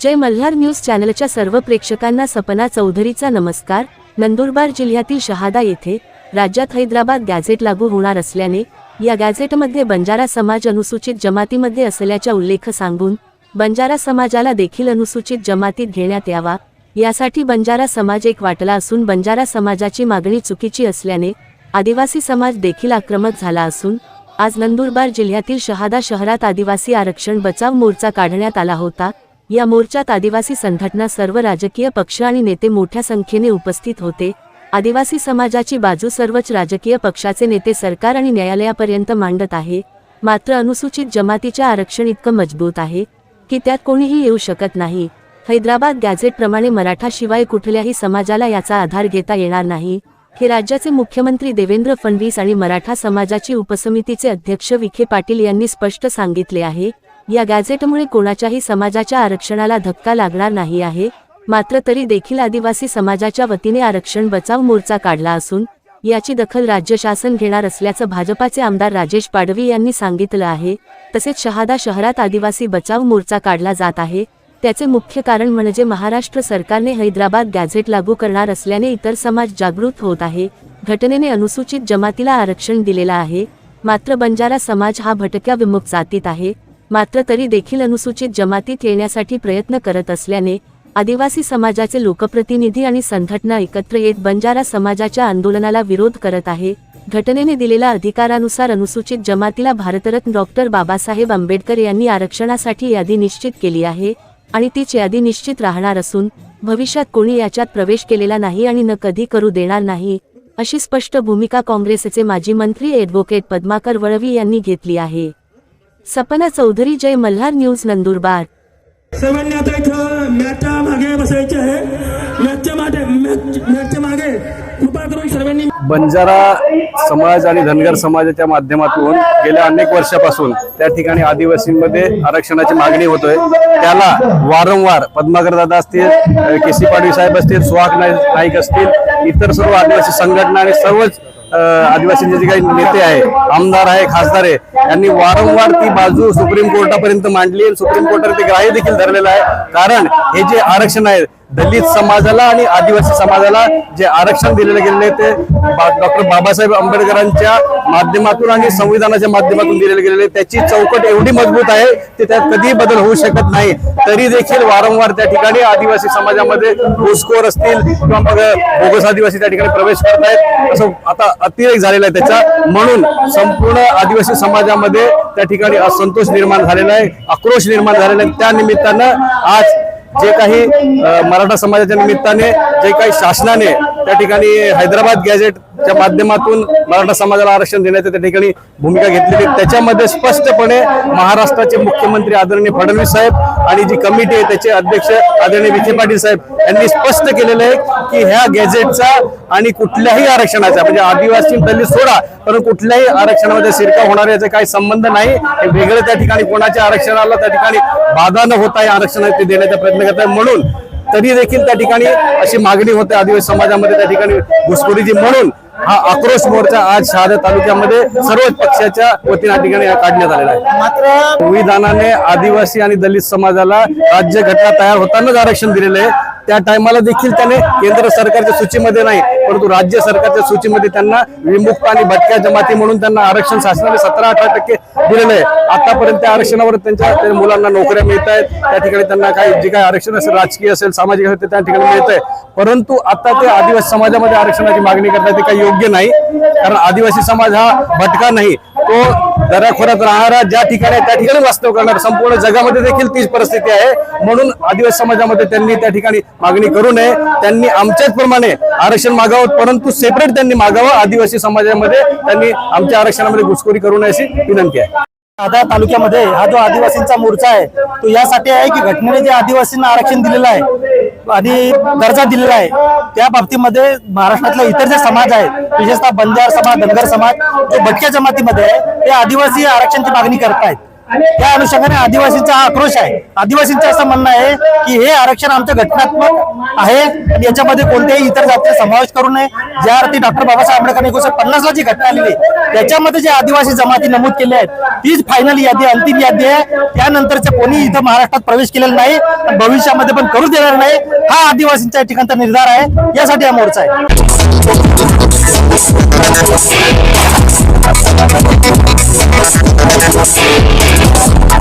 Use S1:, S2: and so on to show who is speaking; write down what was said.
S1: जय Malhar news चॅनलच्या सर्व प्रेक्षकांना सपना चौधरीचा नमस्कार. नंदुरबार जिल्ह्यातील शहादा येथे राज्यात हैदराबाद गॅझेट लागू होणार असल्याने या गॅझेटमध्ये बंजारा समाज अनुसूचित जमातीमध्ये असल्याचा उल्लेख सांगून बंजारा समाजाला देखील अनुसूचित जमातीत घेण्यात यावा. यासाठी बंजारा समाज एक वाटला असून बंजारा समाजाची मागणी चुकीची असल्याने आदिवासी समाज देखील आक्रमक झाला असून आज नंदुरबार जिल्ह्यातील शहादा शहरात आदिवासी आरक्षण बचाव मोर्चा काढण्यात आला होता. या मोर्चात आदिवासी संघटना सर्व राजकीय पक्ष आणि नेते मोठ्या संख्येने उपस्थित होते. आदिवासी समाजाची बाजू सर्वच राजकीय पक्षाचे नेते सरकार आणि न्यायालयापर्यंत मांडत आहे. मात्र अनुसूचित जमातीच्या आरक्षण इतकं मजबूत आहे की त्यात कोणीही येऊ शकत नाही. हैदराबाद गॅझेटप्रमाणे मराठाशिवाय कुठल्याही समाजाला याचा आधार घेता येणार नाही. हे राज्याचे मुख्यमंत्री देवेंद्र फडणवीस आणि मराठा समाजाची उपसमितीचे अध्यक्ष विखे पाटील यांनी स्पष्ट सांगितले आहे. या गॅझेटमुळे कोणाच्याही समाजाच्या आरक्षणाला धक्का लागणार नाही आहे मात्र तरी देखील आदिवासी समाजाच्या वतीने आरक्षण बचाव मोर्चा काढला असून याची दखल राज्य शासन घेणार असल्याचं भाजपाचे आमदार राजेश पाडवी यांनी सांगितलं आहे. तसेच शहादा शहरात आदिवासी बचाव मोर्चा काढला जात आहे. त्याचे मुख्य कारण म्हणजे महाराष्ट्र सरकारने हैदराबाद गॅझेट लागू करणार असल्याने इतर समाज जागृत होत आहे. घटनेने अनुसूचित जमातीला आरक्षण दिलेला आहे. मात्र बंजारा समाज हा भटक्या विमुख जातीत आहे. मात्र तरी देखील अनुसूचित जमातीत येण्यासाठी प्रयत्न करत असल्याने आदिवासी समाजाचे लोकप्रतिनिधी आणि संघटना एकत्र येत बंजारा समाजाच्या आंदोलनाला विरोध करत आहे. घटनेने दिलेल्या अधिकारानुसार अनुसूचित जमातीला भारतरत्न डॉक्टर बाबासाहेब आंबेडकर यांनी आरक्षणासाठी यादी निश्चित केली आहे आणि तीच यादी निश्चित राहणार असून भविष्यात कोणी याच्यात प्रवेश केलेला नाही आणि न कधी करू देणार नाही अशी स्पष्ट भूमिका काँग्रेसचे माजी मंत्री ॲडव्होकेट पद्माकर वळवी यांनी घेतली आहे. सपना चौधरी जय मल्हार न्यूज नंदुरबार.
S2: सर्वांनी आता इथं मॅचच्या मागे बसायचे आहे. मॅचच्या मागे मॅच मॅचच्या मागे. कृपा करून सर्वांनी
S3: बंजारा समाज आणि धनगर समाजाच्या माध्यमातून गेल्या अनेक वर्षापासून त्या ठिकाणी आदिवासींमध्ये आरक्षणाची मागणी होतोय. त्याला वारंवार पद्माकर दादा असतील के सी पाडवी साहेब असतील सुहाग नाईक असतील इतर सर्व आदिवासी संघटना आणि सर्वच आदिवासींचे जे काही नेते आहे आमदार आहे खासदार आहे यांनी वारंवार ती बाजू सुप्रीम कोर्टापर्यंत मांडली आणि सुप्रीम कोर्टाने ते ग्राह्य देखील धरलेलं आहे. कारण हे जे आरक्षण आहे दलित समाजाला आणि आदिवासी समाजाला जे आरक्षण दिलेलं गेलेलं आहे ते डॉक्टर बाबासाहेब आंबेडकरांच्या माध्यमातून आणि संविधानाच्या माध्यमातून दिलेलं गेलेलं आहे. त्याची चौकट एवढी मजबूत आहे की त्यात कधीही बदल होऊ शकत नाही. तरी देखील वारंवार त्या ठिकाणी आदिवासी समाजामध्ये घुसखोर असतील किंवा मग बोगस आदिवासी त्या ठिकाणी प्रवेश करत आहेत असं आता अतिरेक झालेला आहे त्याचा. म्हणून संपूर्ण आदिवासी समाजामध्ये त्या ठिकाणी असंतोष निर्माण झालेला आहे आक्रोश निर्माण झालेला आहे. त्या निमित्तानं आज जे काही मराठा समाजाच्या निमित्ताने जे काही शासनाने त्या ठिकाणी हैदराबाद गॅझेटच्या माध्यमातून मराठा समाजाला आरक्षण देण्याची त्या ठिकाणी भूमिका घेतलेली. त्याच्यामध्ये स्पष्टपणे महाराष्ट्राचे मुख्यमंत्री आदरणीय फडणवीस साहेब आणि जी कमिटी आहे त्याचे अध्यक्ष आदरणीय विखे पाटील साहेब यांनी स्पष्ट केलेलं आहे की ह्या गॅझेटचा आणि कुठल्याही आरक्षणाचा म्हणजे आदिवासी दलित सोडा पण कुठल्याही आरक्षणामध्ये शिरकाव होणार याचा काही संबंध नाही. हे वेगळं त्या ठिकाणी कोणाच्या आरक्षणाला त्या ठिकाणी बाधा न होता या आरक्षण ते देण्याचा प्रयत्न करत आहे म्हणून तरी देखील त्या ठिकाणी अशी मागणी होते आदिवासी समाजामध्ये त्या ठिकाणी घुसखोरीची. म्हणून हा आक्रोश मोर्चा आज शहादा तालुक्यामध्ये सर्वच पक्षाच्या वतीने या ठिकाणी काढण्यात आलेला आहे.
S2: मात्र
S3: संविधानाने आदिवासी आणि दलित समाजाला राज्य घटना तयार होतानाच आरक्षण दिलेलं आहे. त्या टायमाला देखील त्याने केंद्र सरकारच्या सूचीमध्ये नाही परंतु राज्य सरकारच्या सूचीमध्ये त्यांना विमुक्त आणि भटक्या जमाती म्हणून त्यांना आरक्षण शासनाने सतरा अठरा टक्के दिलेलं आहे. आतापर्यंत त्या आरक्षणावर त्यांच्या मुलांना नोकऱ्या मिळत आहेत त्या ठिकाणी त्यांना काही जे काही आरक्षण असेल राजकीय असेल सामाजिक असेल ते त्या ठिकाणी मिळत आहे. परंतु आता ते आदिवासी समाजामध्ये आरक्षणाची मागणी करतात ते काही योग्य नाही. कारण आदिवासी समाज हा भटका नाही. तो दऱ्याखोऱ्यात राहणारा ज्या ठिकाणी त्या ठिकाणी वास्तव करणार संपूर्ण जगामध्ये देखील तीच परिस्थिती आहे. म्हणून आदिवासी समाजामध्ये त्यांनी त्या ठिकाणी मागणी करू नये. त्यांनी आमच्याच प्रमाणे आरक्षण मागावं परंतु सेपरेट त्यांनी मागावं. आदिवासी समाजामध्ये त्यांनी आमच्या आरक्षणामध्ये घुसखोरी करू नये अशी विनंती आहे.
S4: शहादा तालुक्यामध्ये हा जो आदिवासींचा मोर्चा आहे तो यासाठी आहे की घटनेने जे आदिवासींना आरक्षण दिलेलं आहे आणि दर्जा दिलेला आहे. त्या बाबतीमध्ये महाराष्ट्रातले इतर जे समाज आहेत विशेषतः बंजार समाज धनगर समाज जो भटक्या जमातीमध्ये आहे ते आदिवासी आरक्षणची मागणी करतायत. त्या अनुषंगाने आदिवासींचा हा आक्रोश आहे. आदिवासींचं असं म्हणणं आहे की हे आरक्षण आमचं घटनात्मक आहे. आणि याच्यामध्ये कोणत्याही इतर जातीचा समावेश करू नये. ज्या अर्थी डॉक्टर बाबासाहेब आंबेडकर एकोणीशे पन्नास ला जी घटना आलेली आहे, त्याच्यामध्ये जे आदिवासी जमाती नमूद केले आहेत तीच फायनल यादी अंतिम यादी आहे. त्यानंतरचे कोणी इथं महाराष्ट्रात प्रवेश केलेला नाही. भविष्यामध्ये पण करू देणार नाही. हा आदिवासींच्या ठिकाणचा निर्धार आहे. यासाठी हा मोर्चा आहे. みんなでおいしい。